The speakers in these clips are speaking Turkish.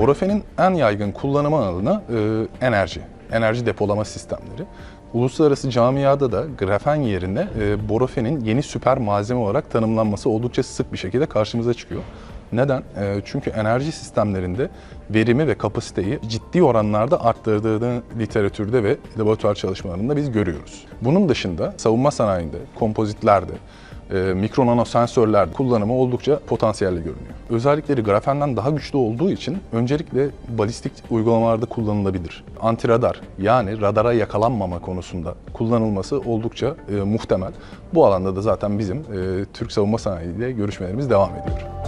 Borofen'in en yaygın kullanımı alanı e, enerji, enerji depolama sistemleri. Uluslararası camiada da grafen yerine e, borofenin yeni süper malzeme olarak tanımlanması oldukça sık bir şekilde karşımıza çıkıyor. Neden? E, çünkü enerji sistemlerinde verimi ve kapasiteyi ciddi oranlarda arttırdığını literatürde ve laboratuvar çalışmalarında biz görüyoruz. Bunun dışında savunma sanayinde, kompozitlerde, e, mikro nano sensörler kullanımı oldukça potansiyelli görünüyor. Özellikleri grafenden daha güçlü olduğu için öncelikle balistik uygulamalarda kullanılabilir. Antiradar yani radara yakalanmama konusunda kullanılması oldukça e, muhtemel. Bu alanda da zaten bizim e, Türk savunma sanayi ile görüşmelerimiz devam ediyor.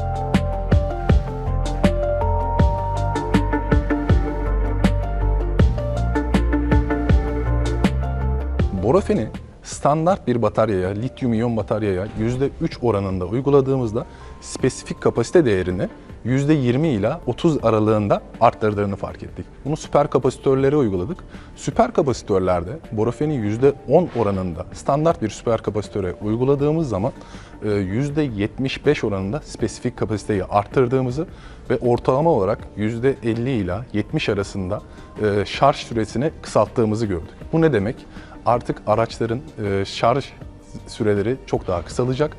Borofen'i standart bir bataryaya, lityum iyon bataryaya %3 oranında uyguladığımızda spesifik kapasite değerini %20 ila 30 aralığında arttırdığını fark ettik. Bunu süper kapasitörlere uyguladık. Süper kapasitörlerde Borofen'i %10 oranında standart bir süper kapasitöre uyguladığımız zaman e, %75 oranında spesifik kapasiteyi arttırdığımızı ve ortalama olarak %50 ila 70 arasında e, şarj süresini kısalttığımızı gördük. Bu ne demek? Artık araçların e, şarj süreleri çok daha kısalacak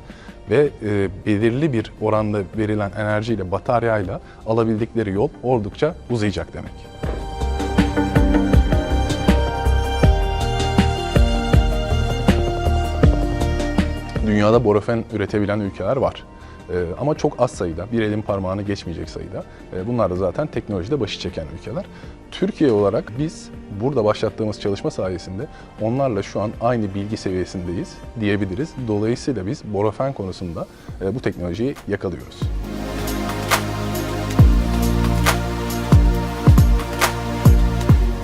ve e, belirli bir oranda verilen enerjiyle bataryayla alabildikleri yol oldukça uzayacak demek. Dünyada borofen üretebilen ülkeler var. Ee, ama çok az sayıda, bir elin parmağını geçmeyecek sayıda. Ee, bunlar da zaten teknolojide başı çeken ülkeler. Türkiye olarak biz burada başlattığımız çalışma sayesinde onlarla şu an aynı bilgi seviyesindeyiz diyebiliriz. Dolayısıyla biz borofen konusunda e, bu teknolojiyi yakalıyoruz.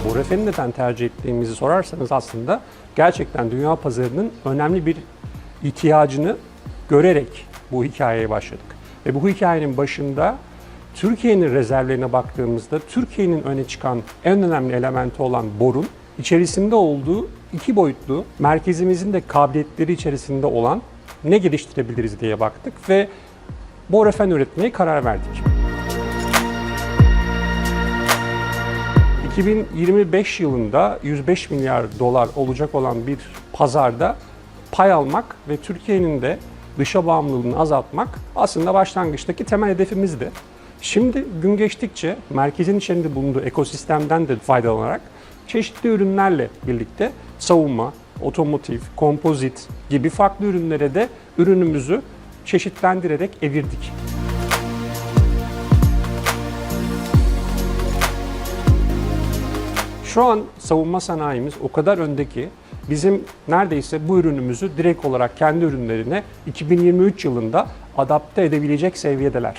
Borefen'i neden tercih ettiğimizi sorarsanız aslında gerçekten dünya pazarının önemli bir ihtiyacını görerek bu hikayeye başladık. Ve bu hikayenin başında Türkiye'nin rezervlerine baktığımızda Türkiye'nin öne çıkan en önemli elementi olan borun içerisinde olduğu iki boyutlu merkezimizin de kabiliyetleri içerisinde olan ne geliştirebiliriz diye baktık ve borefen üretmeye karar verdik. 2025 yılında 105 milyar dolar olacak olan bir pazarda pay almak ve Türkiye'nin de dışa bağımlılığını azaltmak aslında başlangıçtaki temel hedefimizdi. Şimdi gün geçtikçe merkezin içerisinde bulunduğu ekosistemden de faydalanarak çeşitli ürünlerle birlikte savunma, otomotiv, kompozit gibi farklı ürünlere de ürünümüzü çeşitlendirerek evirdik. Şu an savunma sanayimiz o kadar önde ki bizim neredeyse bu ürünümüzü direkt olarak kendi ürünlerine 2023 yılında adapte edebilecek seviyedeler.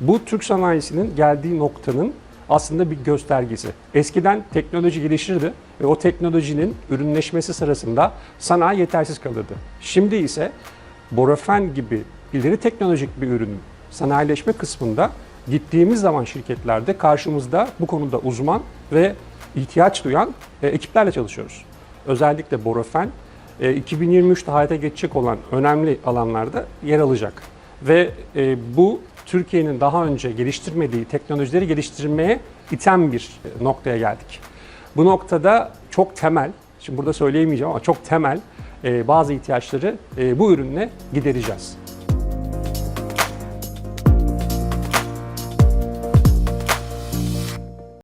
Bu Türk sanayisinin geldiği noktanın aslında bir göstergesi. Eskiden teknoloji gelişirdi ve o teknolojinin ürünleşmesi sırasında sanayi yetersiz kalırdı. Şimdi ise Borofen gibi ileri teknolojik bir ürün sanayileşme kısmında gittiğimiz zaman şirketlerde karşımızda bu konuda uzman ve ihtiyaç duyan e, ekiplerle çalışıyoruz. Özellikle Borofen e, 2023'te hayata geçecek olan önemli alanlarda yer alacak. Ve e, bu Türkiye'nin daha önce geliştirmediği teknolojileri geliştirmeye iten bir e, noktaya geldik. Bu noktada çok temel, şimdi burada söyleyemeyeceğim ama çok temel e, bazı ihtiyaçları e, bu ürünle gidereceğiz.